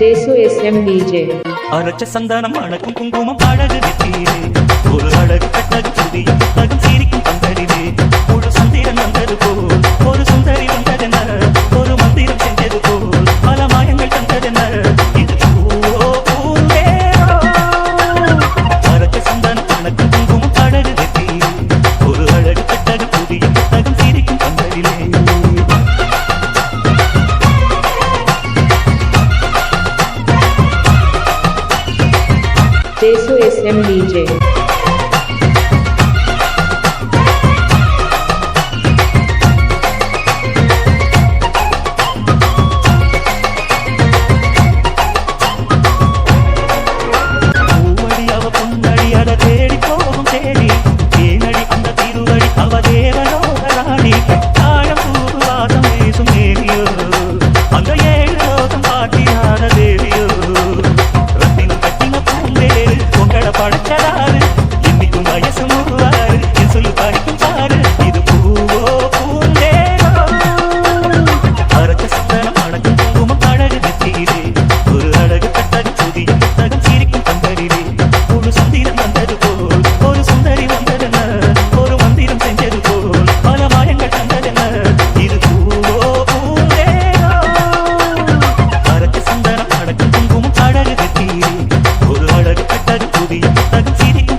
ஜேசு S M DJ அரைச்ச சந்தானம் அணக்கும் குங்குமம் அழகு ஒரு அழகு கட்ட जय एस एम डी जे தக்கிரி